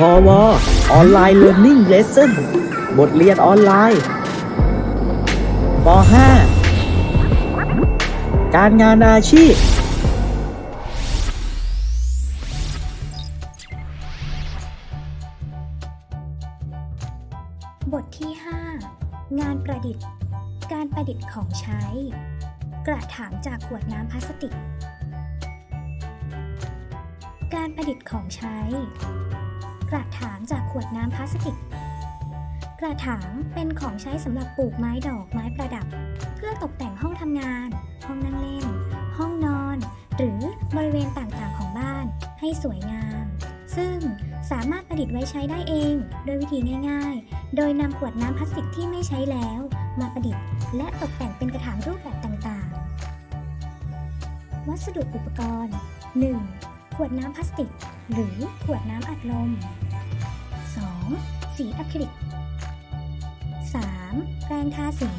พอวออนไลน์เรียนนิ่งเลสเซ่นบทเรียนออนไลน์ป .5 การงานอาชีพ บทที่ 5 งานประดิษฐ์ การประดิษฐ์ของใช้ กระถางจากขวดน้ำพลาสติก การประดิษฐ์ของใช้ กระถางจากขวดน้ำพลาสติก กระถางเป็นของใช้สำหรับปลูกไม้ดอกไม้ประดับ เพื่อตกแต่งห้องทำงาน ห้องนั่งเล่น ห้องนอน หรือบริเวณต่างๆของบ้าน ให้สวยงาม ซึ่งสามารถประดิษฐ์ไว้ใช้ได้เอง โดยวิธีง่าย ๆ โดยนำขวดน้ำพลาสติกที่ไม่ใช้แล้ว มาประดิษฐ์ และตกแต่งเป็นกระถางรูปแบบต่างๆ วัสดุอุปกรณ์ 1. ขวดน้ำพลาสติก หรือขวดน้ำอัดลม 2. สีอะคริลิก 3. แปรงทาสี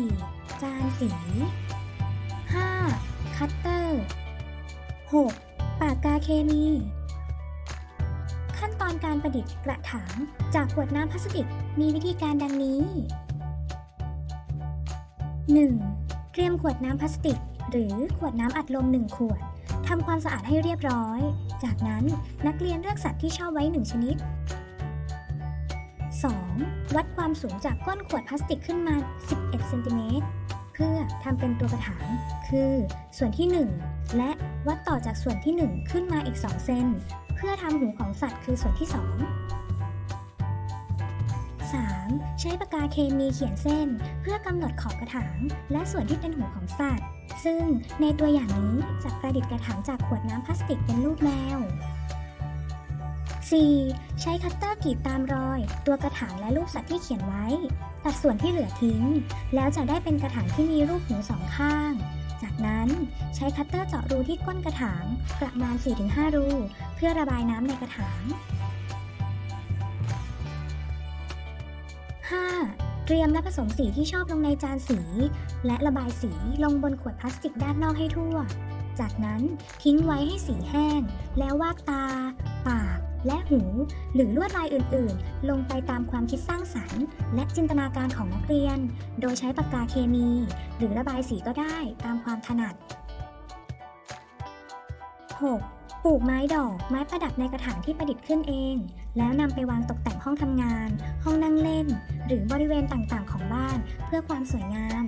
4. จานสี 5. คัตเตอร์ 6. ปากกาเคมี ขั้นตอนการประดิษฐ์กระถางจากขวดน้ำพลาสติกมีวิธีการดังนี้ 1. เตรียมขวดน้ำพลาสติก หรือขวดน้ำอัดลม 1 ขวดทำความสะอาดให้เรียบร้อย จากนั้นนักเรียนเลือกสัตว์ที่ชอบไว้ 1 ชนิด 2. วัดความสูงจากก้นขวดพลาสติกขึ้นมา 11 เซนติเมตร เพื่อทำเป็นตัวกระถาง คือส่วนที่ 1 และวัดต่อจากส่วนที่ 1 ขึ้นมาอีก 2 เซน เพื่อทำหูของสัตว์คือส่วนที่ 2 3. ใช้ปากกาเคมีเขียนเส้น เพื่อกำหนดขอบกระถาง และส่วนที่เป็นหูของสัตว์ ซึ่งในตัวอย่างนี้จะประดิษฐ์กระถางจากขวดน้ำพลาสติกเป็นรูปแมว 4. ใช้คัตเตอร์กรีดตามรอย ตัวกระถางและรูปสัตว์ที่เขียนไว้ ตัดส่วนที่เหลือทิ้ง แล้วจะได้เป็นกระถางที่มีรูปหูสองข้าง จากนั้นใช้คัตเตอร์เจาะรูที่ก้นกระถางประมาณ 4-5 รู เพื่อระบายน้ำในกระถาง 5. เตรียมและผสมสีที่ชอบลงในจานสี และระบายสีลงบนขวดพลาสติกด้านนอกให้ทั่ว จากนั้นทิ้งไว้ให้สีแห้ง แล้ววาดตา ปาก และหู หรือลวดลายอื่นๆ ลงไปตามความคิดสร้างสรรค์ และจินตนาการของนักเรียน โดยใช้ปากกาเคมี หรือระบายสีก็ได้ตามความถนัด 6. ปลูกไม้ดอก ไม้ประดับในกระถางที่ประดิษฐ์ขึ้นเอง แล้วนำไปวางตกแต่งห้องทำงาน ห้องนั่งเล่น หรือบริเวณต่างๆ ของบ้านเพื่อความสวยงาม